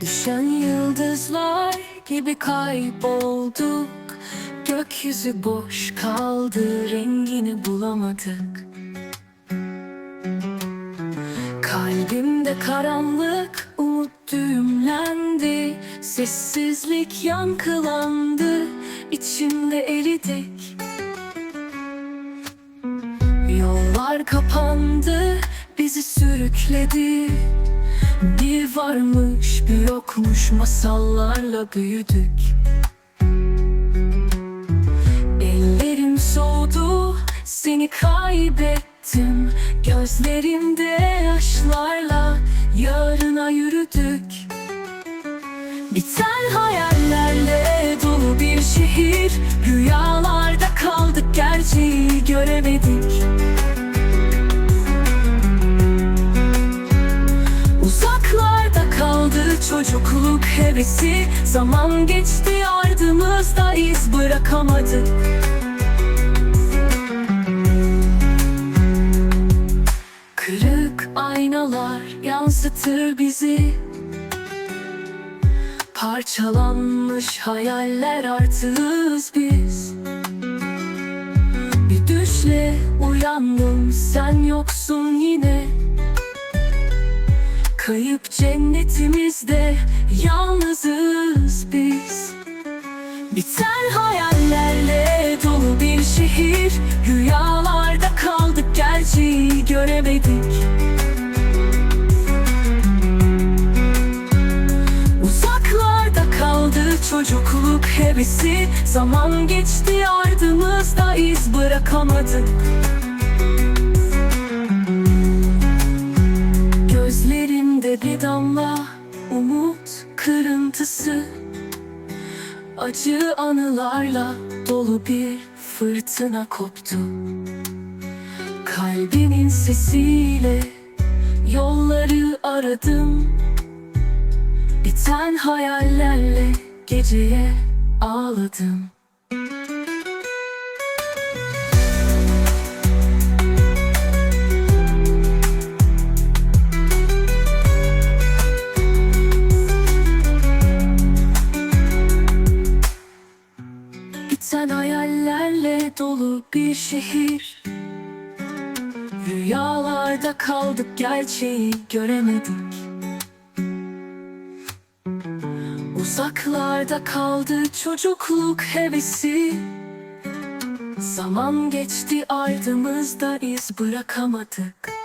Düşen yıldızlar gibi kaybolduk. Gökyüzü boş kaldı rengini bulamadık. Kalbimde karanlık umut düğümlendi. Sessizlik yankılandı içimde eridik. Yollar kapandı bizi sürükledi Bir varmış bir yokmuş masallarla büyüdük. Ellerim soğudu seni kaybettim. Gözlerimde yaşlarla hevesi. Zaman geçti ardımızda iz bırakamadık. Kırık aynalar yansıtır bizi. Parçalanmış hayaller artığız biz. Bir düşle uyandım sen yoksun Kayıp cennetimizde yalnızız biz. Biten hayallerle dolu bir şehir. Rüyalarda kaldık gerçeği göremedik. Uzaklarda kaldı çocukluk hevesi. Zaman geçti ardımızda iz bırakamadık kırıntısı Acı anılarla dolu bir fırtına koptu. Kalbimin sesiyle yolları aradım. Biten hayallerle geceye ağladım bir şehir. Rüyalarda kaldık gerçeği göremedik. Uzaklarda kaldı çocukluk hevesi. Zaman geçti ardımızda iz bırakamadık